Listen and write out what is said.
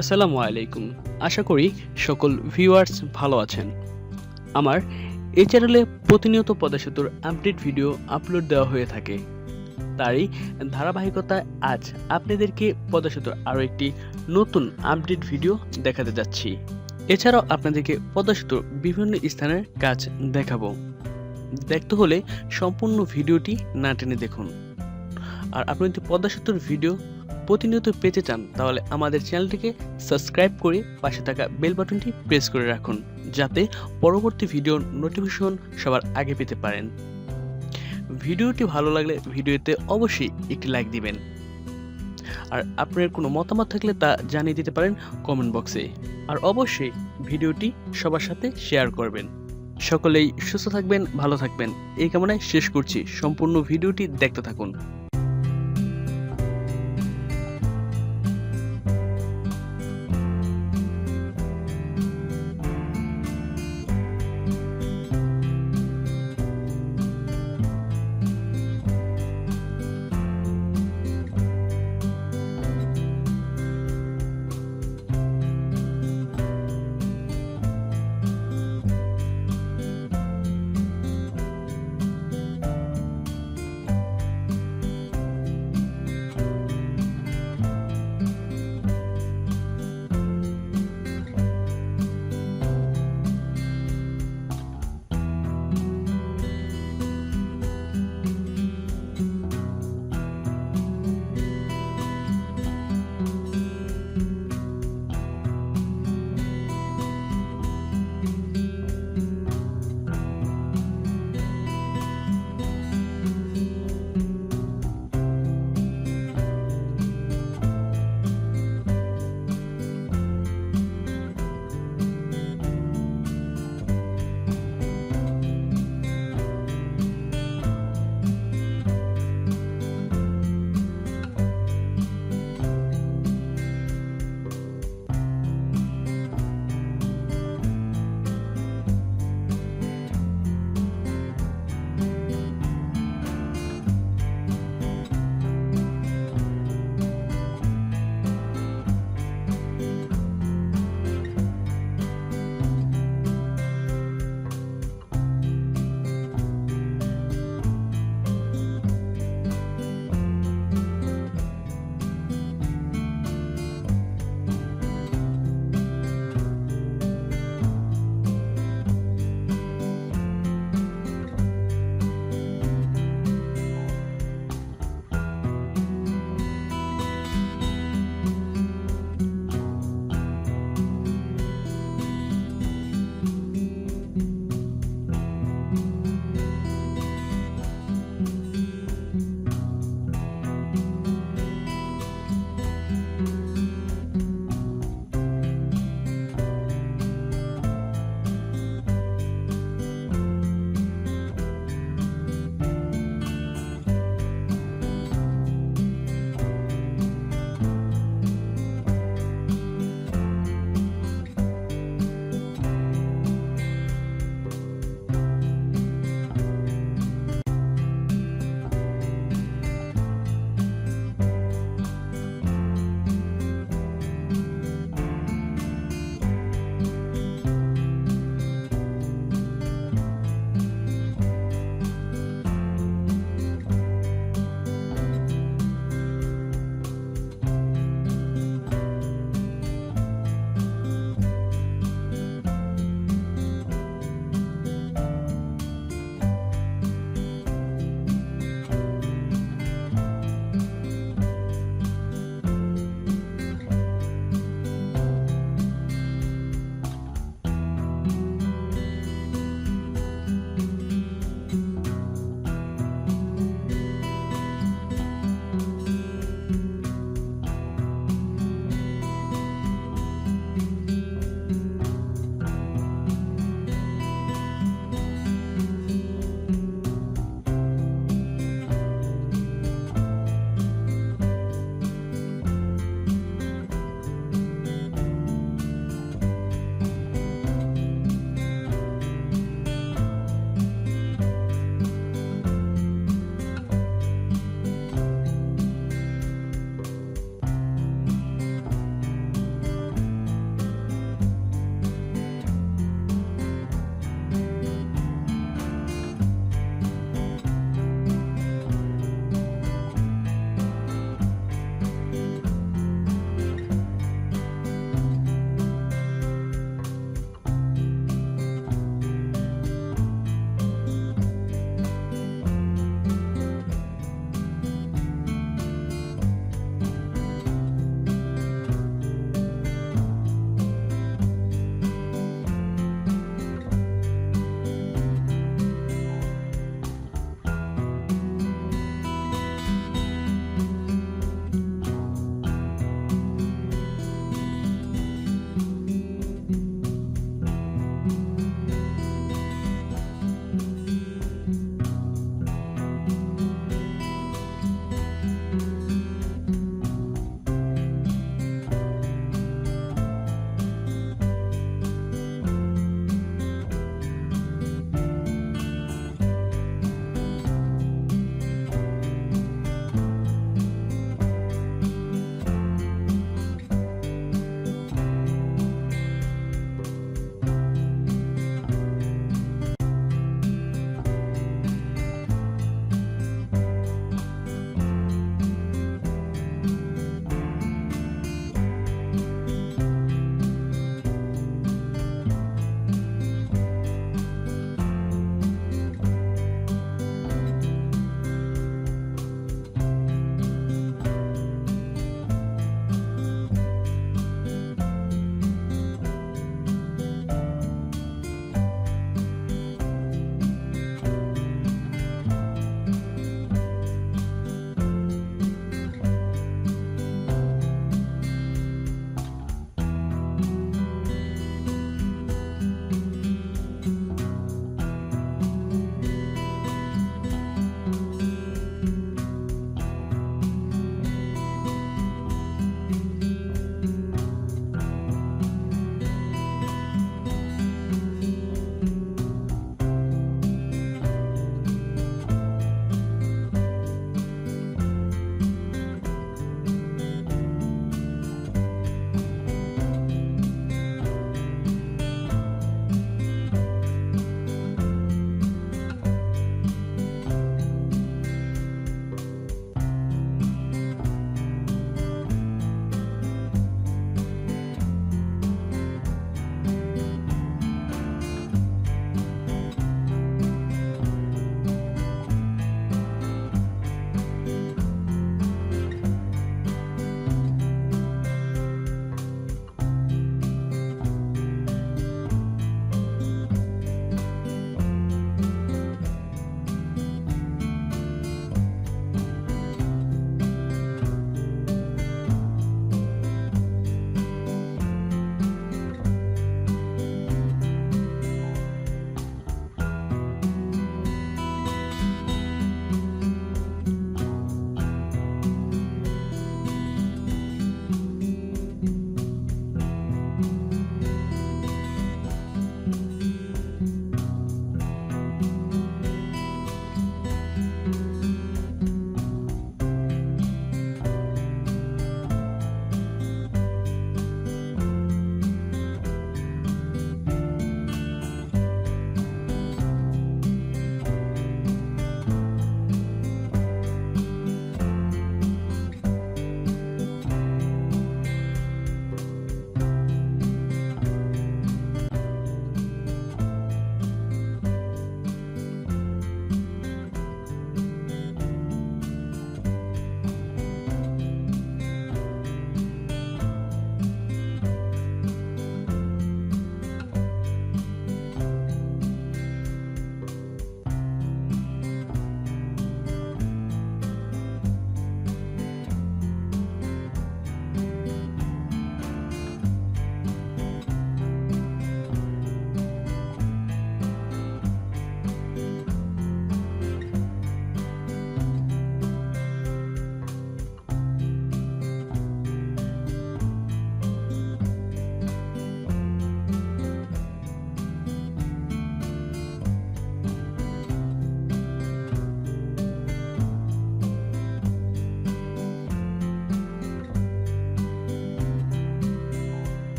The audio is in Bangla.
আসসালামু আলাইকুম। আশা করি সকল ভিউয়ার্স ভালো আছেন। আমার এই চ্যানেলে প্রতিনিয়ত পদ্মা সেতুর আপডেট ভিডিও আপলোড দেওয়া হয়ে থাকে। তারই ধারাবাহিকতায় আজ আপনাদেরকে পদ্মা সেতুর আরও একটি নতুন আপডেট ভিডিও দেখাতে যাচ্ছি। এছাড়াও আপনাদেরকে পদ্মা সেতুর বিভিন্ন স্থানের কাজ দেখাবো। দেখতে হলে সম্পূর্ণ ভিডিওটি না টেনে দেখুন। আর আপনি যদি পদ্মা সেতুর ভিডিও প্রতিনিয়ত পেতে চান, তাহলে আমাদের চ্যানেলটিকে সাবস্ক্রাইব করে পাশে থাকা বেল বাটনটি প্রেস করে রাখুন, যাতে পরবর্তী ভিডিওর নোটিফিকেশন সবার আগে পেতে পারেন। ভিডিওটি ভালো লাগলে ভিডিওতে অবশ্যই একটি লাইক দিবেন। আর আপনার কোনো মতামত থাকলে তা জানিয়ে দিতে পারেন কমেন্ট বক্সে। আর অবশ্যই ভিডিওটি সবার সাথে শেয়ার করবেন। সকলেই সুস্থ থাকবেন, ভালো থাকবেন। এই কামনায় শেষ করছি। সম্পূর্ণ ভিডিওটি দেখতে থাকুন।